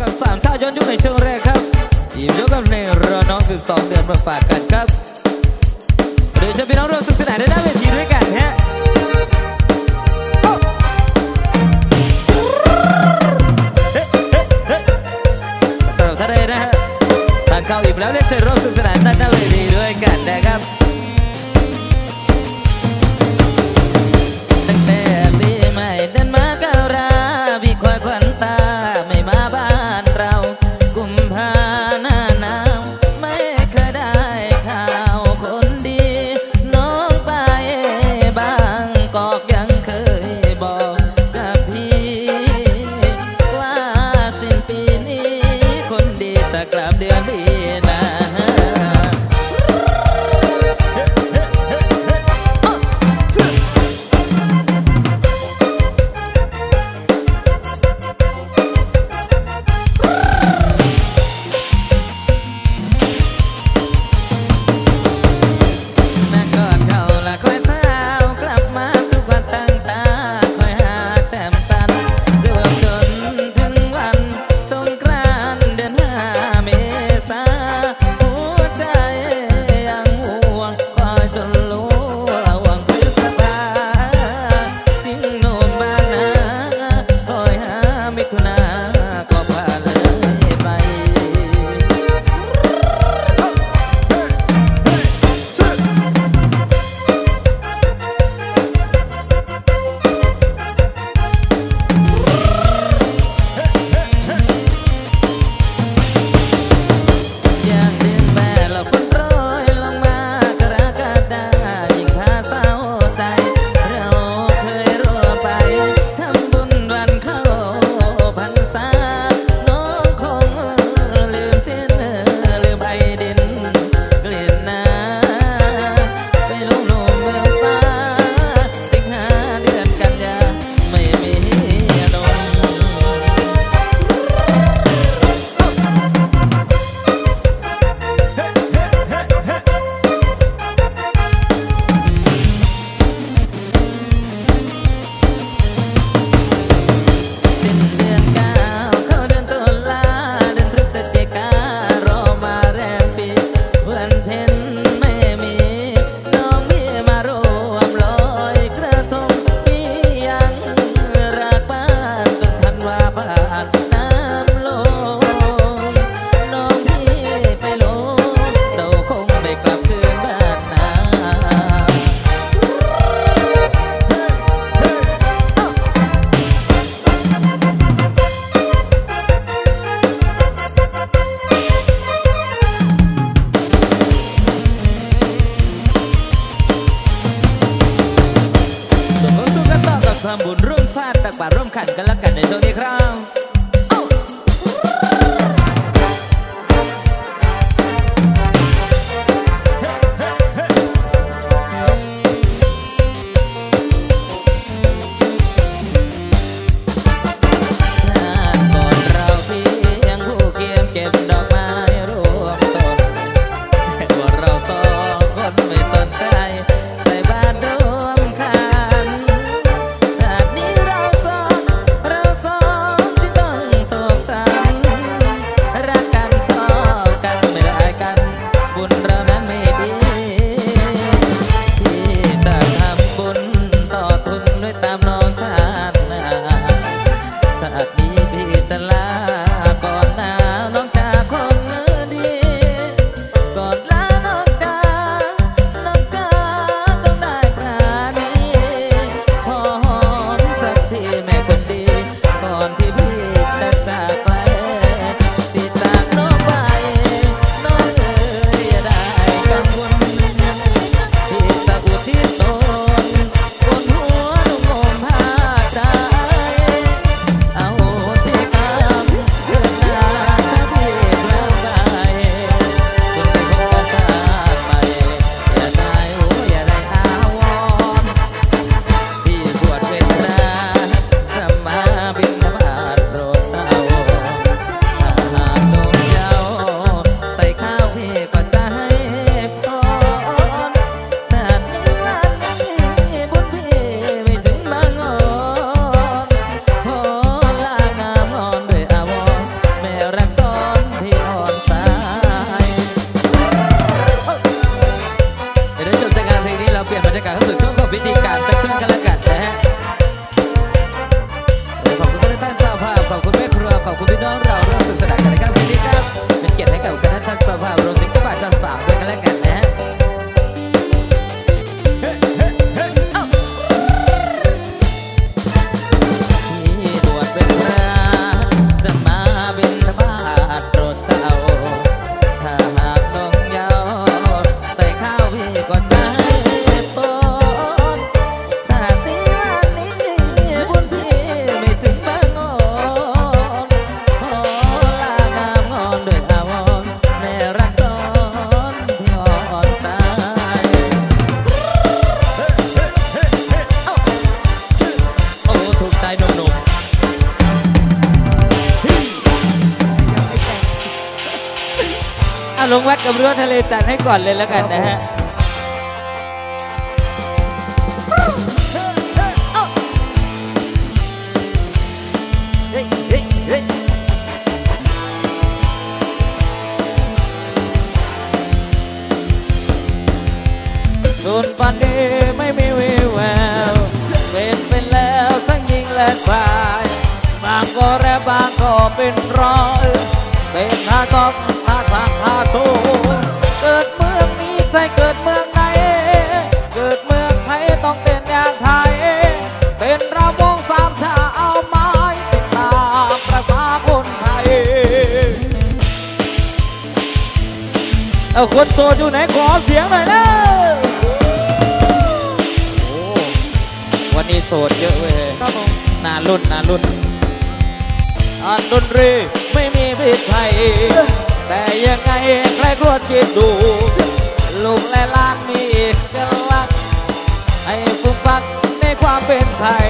กับสามชาติย้อนยุคในช่วงแรกครับทีมยกกับเพลงรอน้อง 12 เดือนมาฝากกันครับเดี๋ยวจะพี่น้องร่วมสนุกสนานในหน้าเวทีด้วยกันฮะโอ้เฮ้เฮ้เฮ้สำหรับท่านใดนะฮะทานข้าวอิ่มแล้วได้เชิญร่วมสนุกสนานด้านหน้าเวทีด้วยกันนะครับ กับเรือทะเลจัดให้ก่อนเลยแล้วกันนะฮะเฮ้ยเฮ้ยเฮ้ยส่วนปันนี้ไม่มีวิวแววเป็นเป็นแล้วทั้งยิงและควายบางก็แรบบางก็เป็นร้อยเป็นท่าต้องท่าทางท่า โชเกิดเมืองนี้ใช่เกิดเมืองไหนเกิดเมืองไทยต้องเป็นอย่างไทย เป็นรำวงสามชาเอาไม้ติดตามประษาคนไทยเอาคนโสดอยู่ไหนขอเสียงหน่อยนะวันนี้โสดเยอะเว้ยครับผมนารุ่นนารุ่นอันดนตรีไม่มีพิษภัย แต่ยังไงใครควคิดดูลูกและล้านมีเอกลักษณ์ให้ฟุ้งฟักในความเป็นไทย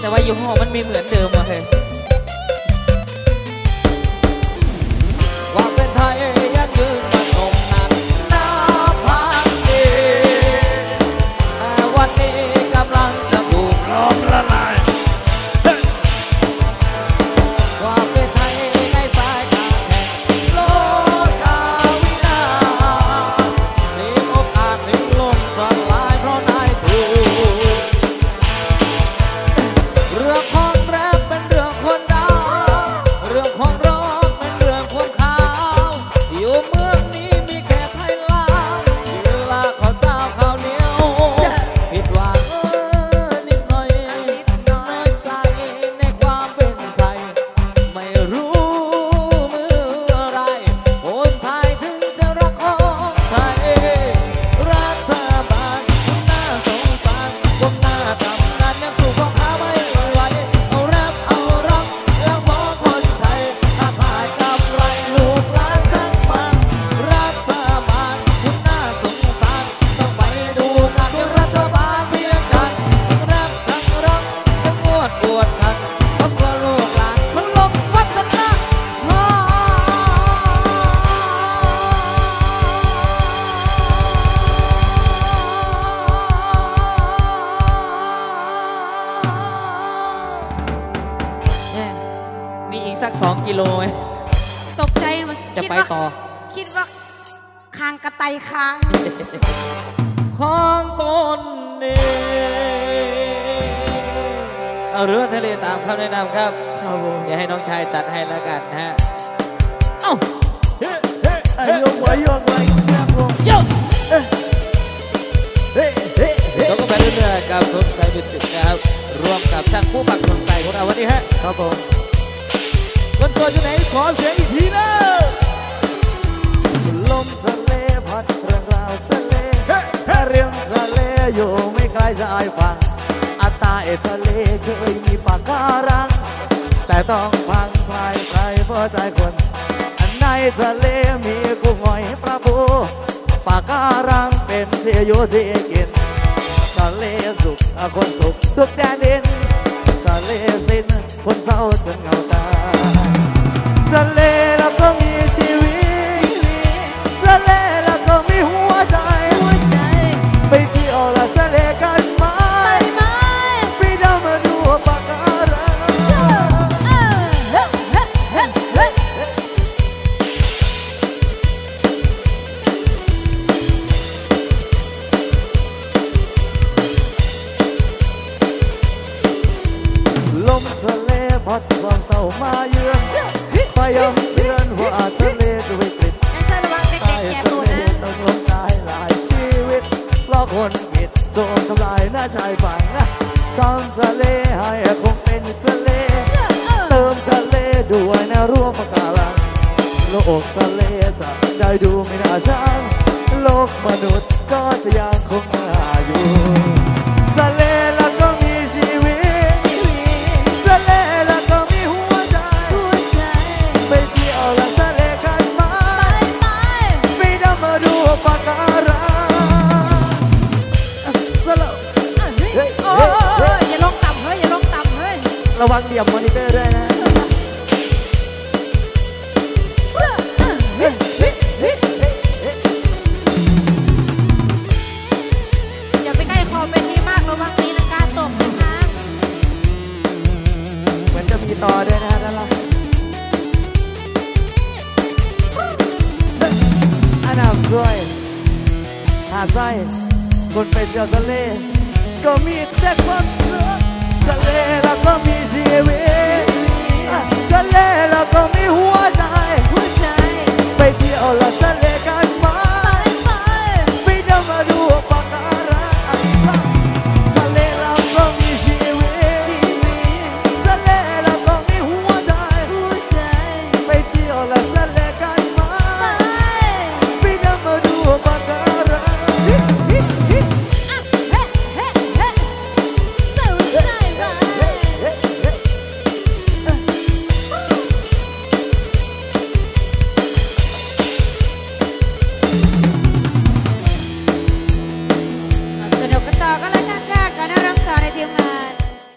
แต่ว่าอยู่ห้องมันไม่เหมือนเดิมอะเฮ้ย คะของตนเองเอาเรือทะเลตามคำแนะนำครับ ครับผมอย่าให้น้องชายจัดให้แล้วกันนะฮะ เอ้าเฮ้เเฮ้ยกไว้ยกไว้ครับผมยกเฮ้เฮ้เฮ้เราก็ไปเรื่อยๆกับสมสายดุจิตนะครับรวมกับช่างผู้ปักดวงใจของเราวันนี้ฮะ ครับผมคนตัวอยู่ไหนขอเสียงอีกทีนะ ทะอยู่ไม่ไกลชายฝั่งอัตตาเอทะเลเคยมีปากการัง แต่ต้องพังพลายใครเพราะใจคนอันในทะเลมีกุ้งหอยปลาปูปากการังเป็นที่อยู่ที่กินทะเลสุขคนสุขทุกแดนดินทะเลสิ้นคนเศร้าจนเหงา เศร้ามาเยือนพยายามเตือนว่าทะเลจะวิกฤตแดนเซอร์ระวังเด็กใต้ๆแกทะตูเลดนะต้องล้มตายหลายชีวิตเพราะคนผิดโจมทำลายหน้าชายฝั่งนะทำทะเลให้คงเป็นทะเลเติมทะเลด้วยนวร่วมปะการังโลกทะเลจะได้ดูไม่น่าช้างโลกมนุษย์ก็จะยังคงน่าอยู่ทะเลล้วก็ ระวังเหลี่ยมมอนิเตอร์ด้วยนะอย่าไปใกล้คอเป็นที่มากระวังตีลังกาตกนะคะเหมือนจะมีต่อด้วยนะนั่นละอันดับสวยหาดไส้คนไปเที่ยวทะเลก็มีแต่ความสุข ทะเลแล้วก็มีชีวิตทะเลแล้วก็มีหัวใจไปเที่ยวละทะเล